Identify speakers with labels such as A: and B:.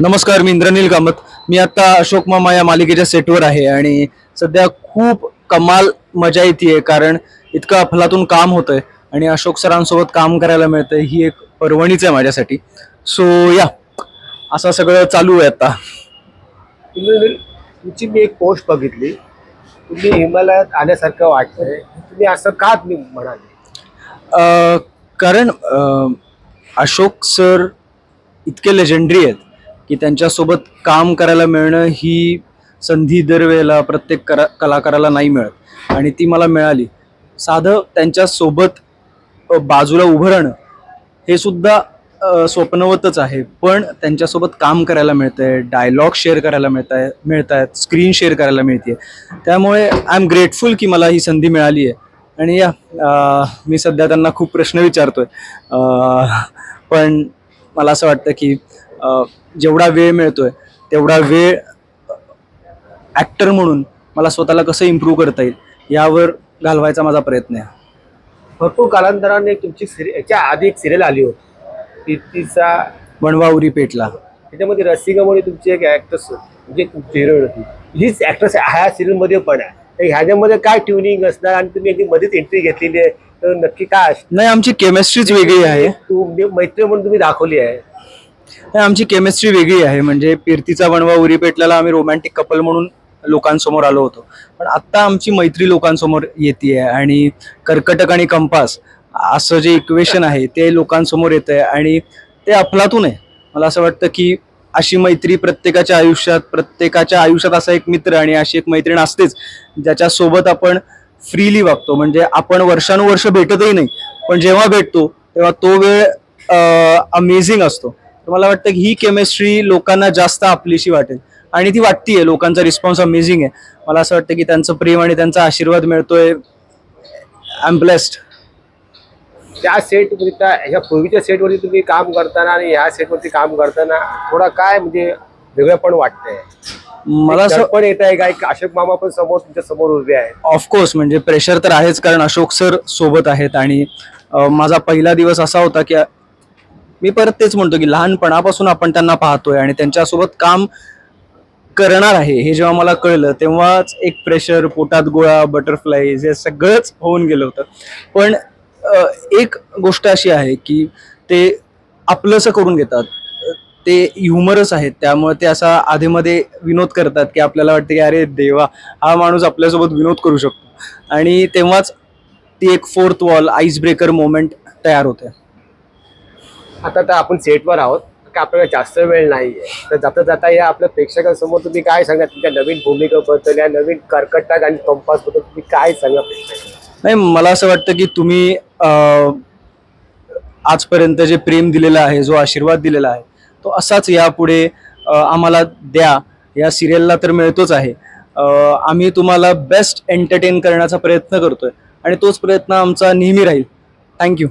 A: नमस्कार मी इंद्रनील कामत. मी आता अशोक मामा या मालिकेच्या सेटवर आहे आणि सध्या खूप कमाल मजा येते कारण इतकं अफलातून काम होतंय आणि अशोक सरांसोबत काम करायला मिळतंय ही एक पर्वणीच आहे माझ्यासाठी. सो या. असं सगळं चालू आहे आता.
B: तुमची मी एक पोस्ट बघितली. तुम्ही हिमालयात आल्यासारखं वाटतंय. तुम्ही असं का तुम्ही म्हणाले?
A: कारण अशोक सर इतके लेजेंडरी आहेत. की त्यांच्यासोबत काम करायला मिळणं ही संधी दरवेळेला प्रत्येक करा कलाकाराला नाही मिळत. आणि ती मला मिळाली. साधं त्यांच्यासोबत बाजूला उभं राहणं हे सुद्धा स्वप्नवतच आहे. पण त्यांच्यासोबत काम करायला मिळतंय डायलॉग शेअर करायला मिळत आहे मिळत आहेत स्क्रीन शेअर करायला मिळते त्यामुळे आय एम ग्रेटफुल की मला ही संधी मिळाली आहे आणि या मी सध्या त्यांना खूप प्रश्न विचारतोय. आहे पण मला असं वाटतं की जेवढा वेळ मिळतोय तेवढा वेळ ॲक्टर म्हणून मला स्वतःला कसं इम्प्रूव्ह करता येईल यावर घालवायचा माझा प्रयत्न आहे.
B: भरपूर कालांतराने तुमची सिरि याच्या आधी एक सिरियल आली होती. ती तिचा
A: बनवा उरी पेटला
B: त्याच्यामध्ये रसिका म्हणून तुमची एक ऍक्ट्रेस म्हणजे हिरोईन होती. हीच ऍक्ट्रेस ह्या सिरियलमध्ये पण आहे. तर ह्याच्यामध्ये काय ट्युनिंग असणार आणि तुम्ही याची मध्येच एंट्री घेतलेली आहे तर नक्की काय असणार
A: नाही आमची केमिस्ट्रीच वेगळी आहे.
B: तू म्हणजे मैत्री म्हणून तुम्ही दाखवली आहे.
A: आमची केमिस्ट्री वेगळी आहे. म्हणजे पिरतीचा बनवा उरी पेटल्याला आम्ही रोमॅन्टिक कपल म्हणून लोकांसमोर आलो होतो. पण आत्ता आमची मैत्री लोकांसमोर येते आणि कर्कटक आणि कंपास असं जे इक्वेशन आहे ते लोकांसमोर येत आहे आणि ते अफलातून आहे. मला असं वाटतं की अशी मैत्री प्रत्येकाच्या आयुष्यात प्रत्येकाच्या आयुष्यात असा एक मित्र आणि अशी एक मैत्रीण असतेच ज्याच्यासोबत आपण फ्रीली वागतो. म्हणजे आपण वर्षानुवर्ष भेटतही नाही पण जेव्हा भेटतो तेव्हा तो वेळ अमेझिंग असतो. तर मला वाटतं की ही केमिस्ट्री लोकांना जास्त आपलीशी वाटेल. आणि ती वाटतीये लोकांचा रिस्पॉन्स अमेझिंग आहे. मला असं वाटतं की त्यांचं प्रेम आणि त्यांचा आशीर्वाद मिळतोय. आय एम ब्लेस्ड
B: त्या सेटवरती त्या ह्या पूर्वीच्या सेटवरती तुम्ही काम करताना आणि ह्या सेटवरती काम करताना थोडा काय म्हणजे वेगळं पण वाटतंय.
A: मला असं
B: पण येत आहे काय अशोक मामा पण समोर तुमच्यासमोर उभे आहेत.
A: ऑफकोर्स म्हणजे प्रेशर तर आहेच कारण अशोक सर सोबत आहेत. आणि अं, माझा पहिला दिवस असा होता की मी परत तेच म्हणतो की लहानपणापासून आपण त्यांना पाहतोय आणि त्यांच्यासोबत काम करणार आहे हे जेव्हा मला कळलं तेव्हाच एक प्रेशर पोटात गोळा बटरफ्लाय हे सगळंच होऊन गेलं होतं. पण एक गोष्ट अशी आहे की ते आपलंसं करून घेतात. ते ह्युमरस आहेत त्यामुळे ते असा आधीमध्ये विनोद करतात की आपल्याला वाटतं की अरे देवा हा माणूस आपल्यासोबत विनोद करू शकतो. आणि तेव्हाच ती एक fourth wall ice breaker moment तयार होते.
B: आता तर आपण सेटवर आहोत. का आपल्याला जास्त वेळ नाहीये. तर जाता जाता या आपल्या प्रेक्षकांसमोर तुम्ही काय सांगा? तुमच्या नवीन भूमिकेबद्दल या नवीन कर्कटक आणि कंपासबद्दल तुम्ही काय सांगा प्रेक्षकांना?
A: नाही मला असं वाटतं की तुम्ही अं, आजपर्यंत जे प्रेम दिलेलं आहे जो आशीर्वाद दिलेला आहे तो असाच यापुढे अं, आम्हाला द्या. या सिरियलला तर मिळतोच आहे. अं, आम्ही तुम्हाला बेस्ट एंटरटेन करण्याचा प्रयत्न करतोय. आणि तोच प्रयत्न आमचा नेहमी राहील. थँक्यू